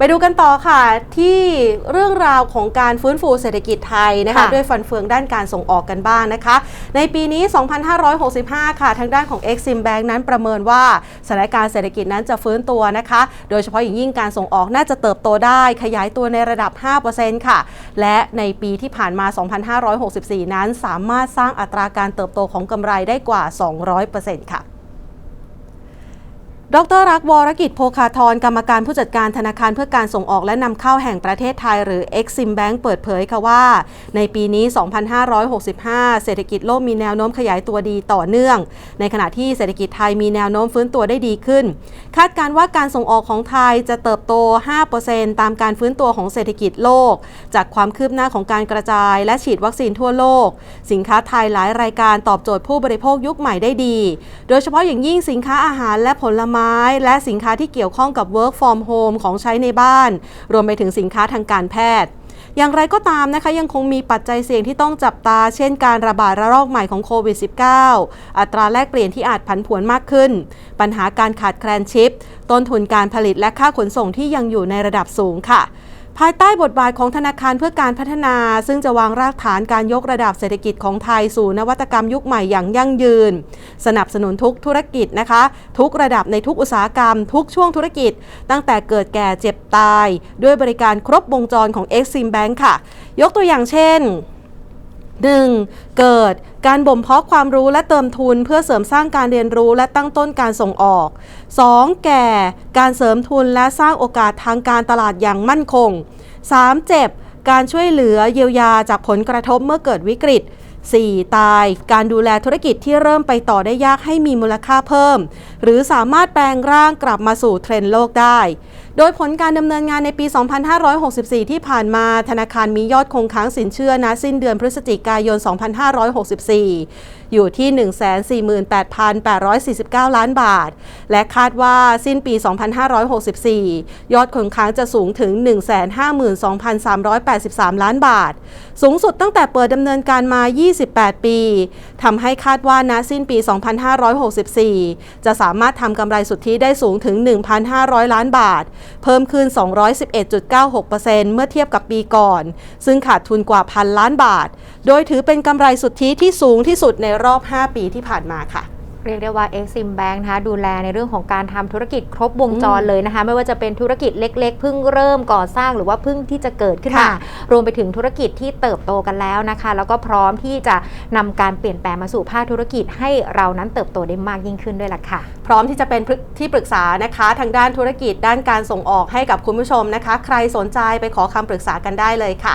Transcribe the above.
ไปดูกันต่อค่ะ ที่เรื่องราวของการฟื้นฟูเศรษฐกิจไทยนะคะค่ะด้วยฟันเฟืองด้านการส่งออกกันบ้างนะคะ ในปีนี้ 2565 ค่ะทางด้านของ Exim Bank นั้นประเมินว่าสถานการณ์เศรษฐกิจนั้นจะฟื้นตัวนะคะ โดยเฉพาะอย่างยิ่งการส่งออกน่าจะเติบโตได้ขยายตัวในระดับ 5%ค่ะ และในปีที่ผ่านมา 2564 นั้นสามารถสร้างอัตราการเติบโตของกำไรได้กว่า 200%ค่ะ ดรรักวรกิจโภคาธรกรรมการผู้จัดการธนาคารเพื่อการส่งออกและนำเข้าแห่งประเทศไทย หรือ Exim Bank เปิดเผยค่ะว่า ในปีนี้ 2565 เศรษฐกิจโลกมีแนวโน้มขยายตัวดีต่อเนื่อง ในขณะที่เศรษฐกิจไทยมีแนวโน้มฟื้นตัวได้ดีขึ้น คาดการว่าการส่งออกของไทยจะเติบโต 5%ตามการฟื้นตัวของเศรษฐกิจโลก จากความคืบหน้าของการกระจาย และฉีดวัคซีนทั่วโลก สินค้าไทยหลายรายการตอบโจทย์ผู้บริโภคยุคใหม่ได้ดี โดยเฉพาะอย่างยิ่งสินค้าอาหารและผลไม้และสินค้าที่เกี่ยวข้องกับ work from home ของใช้ในบ้าน รวมไปถึงสินค้าทางการแพทย์อย่างไรก็ตามนะคะยังคงมีปัจจัยเสี่ยงที่ต้องจับตา เช่นการระบาดระลอกใหม่ของโควิด -19 อัตราแลกเปลี่ยนที่อาจผันผวนมากขึ้น ปัญหาการขาดแคลนชิป ต้นทุนการผลิตและค่าขนส่งที่ยังอยู่ในระดับสูงค่ะ ภายใต้บทบาทของธนาคารเพื่อการพัฒนา ซึ่งจะวางรากฐานการยกระดับเศรษฐกิจของไทยสู่นวัตกรรมยุคใหม่อย่างยั่งยืน สนับสนุนทุกธุรกิจนะคะ ทุกระดับในทุกอุตสาหกรรม ทุกช่วงธุรกิจ ตั้งแต่เกิดแก่เจ็บตาย ด้วยบริการครบวงจรของ Exim Bank ค่ะ ยกตัวอย่างเช่น 1. เกิดการบ่มเพาะความรู้และเติมทุนเพื่อเสริมสร้างการเรียนรู้และตั้งต้นการส่งออก 2. แก่การเสริมทุนและสร้างโอกาสทางการตลาดอย่างมั่นคง 3. เจ็บการช่วยเหลือเยียวยาจากผลกระทบเมื่อเกิดวิกฤต 4. ตาย การดูแลธุรกิจที่เริ่มไปต่อได้ยากให้มีมูลค่าเพิ่ม หรือสามารถแปลงร่างกลับมาสู่เทรนด์โลกได้ โดยผลการดำเนินงานในปี 2564 ที่ผ่านมาธนาคารมียอดคงค้างสินเชื่อณสิ้นเดือนพฤศจิกายน 2564 อยู่ที่ 148,849 ล้านบาท และคาดว่าสิ้นปี 2564 ยอดคงค้างจะสูงถึง 152,383 ล้านบาท สูงสุดตั้งแต่เปิดดำเนินการมา28 ปี ทำให้คาดว่าณสิ้นปี 2564 จะสามารถทำกำไรสุทธิได้สูงถึง 1,500 ล้านบาท เพิ่มขึ้น 211.96%เมื่อเทียบกับปีก่อน ซึ่งขาดทุนกว่าพันล้านบาท โดยถือเป็นกำไรสุทธิที่สูงที่สุดในรอบ 5 ปีที่ผ่านมาค่ะ เรียกได้ว่า Exim Bank นะคะดูแลในเรื่องของการทำธุรกิจครบวงจรเลยนะคะ ไม่ว่าจะเป็นธุรกิจเล็ก ๆ เพิ่งเริ่มก่อสร้างหรือว่าเพิ่งที่จะเกิดขึ้นมาค่ะรวมไปถึงธุรกิจที่เติบโตกันแล้วนะคะ แล้วก็พร้อมที่จะนำการเปลี่ยนแปลงมาสู่ภาคธุรกิจให้เรานั้นเติบโตได้มากยิ่งขึ้นด้วยล่ะค่ะ พร้อมที่จะเป็นที่ปรึกษานะคะ ทางด้านธุรกิจด้านการส่งออกให้กับคุณผู้ชมนะคะ ใครสนใจไปขอคำปรึกษากันได้เลยค่ะ